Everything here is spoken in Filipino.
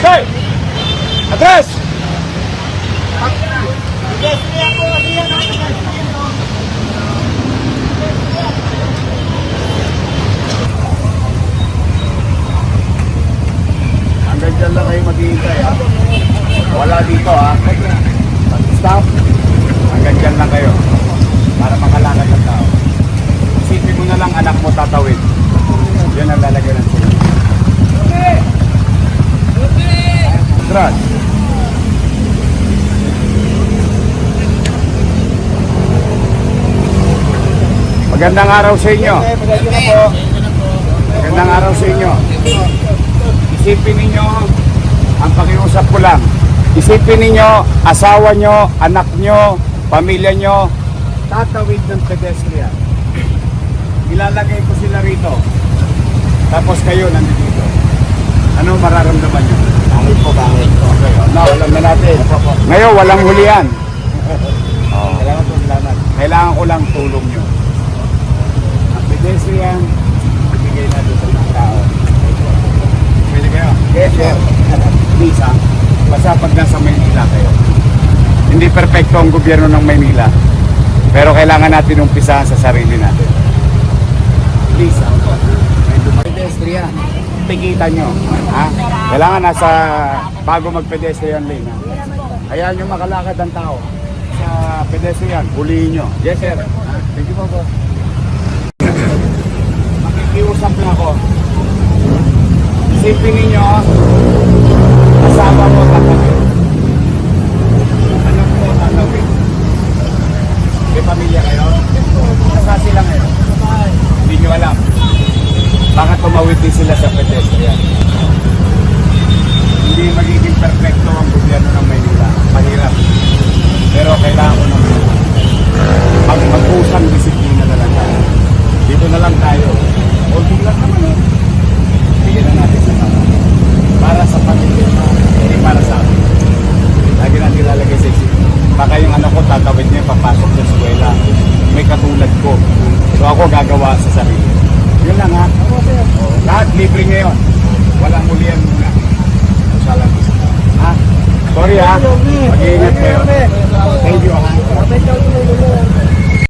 Stay! Atras! Hanggang dyan lang kayo maghihintay ha. Wala dito ha. Stop. Hanggang dyan lang kayo. Magandang araw sa inyo. Magandang araw sa inyo. Isipin ninyo, ang pakiusap ko lang, isipin ninyo, asawa nyo, anak nyo, pamilya nyo, tatawid ng pedestrian. Ilalagay ko sila rito. Tapos kayo nandito. Ano mararamdaman nyo? Bangit po, bangit po. Okay, no, alam na natin. Ngayon, walang hulihan. Oh. Salamat po, salamat. Kailangan ko lang tulong nyo. Ang pedestrian, ibigay natin sa mga tao. Pwede kayo? Yes, sir. Please ha, basta pag nasa Maynila kayo. Hindi perpekto ang gobyerno ng Maynila. Pero kailangan natin umpisahan sa sarili natin. Please ha. Pedestrian, tikitan nyo. Ha? Kailangan nasa bago mag-pedestrian lane. Ha? Hayaan nyo makalakad ang tao sa pedestrian. Huliin nyo. Yes sir. Ha? Thank you po po. Makikiusap na ako. Isipin ninyo, asawa mo tatawid. Anak mo tatawid. May pamilya kayo? Nasa sila ngayon? Hindi nyo alam. Baka tumawid din sila sa pedestrian. Hindi magiging perfecto ang gobyerno ng Maynila. Mahirap. Pero kailangan ko naman mag mag-usang disiplina na lang tayo. Dito na lang tayo. Konti lang naman eh. Bigyan na natin sa tama. Para sa pamilya mo, hindi para sa akin. Lagi na nilalagay sa isip. Baka yung tatawid niya papasok sa eskwela. May katulad ko. So ako gagawa sa sarili. Yun lang ha. Oh, lahat libre ngayon. Walang mulian muna. Salamat. Ha? Sorry ha. Mag-iingat kayo. Thank you ha.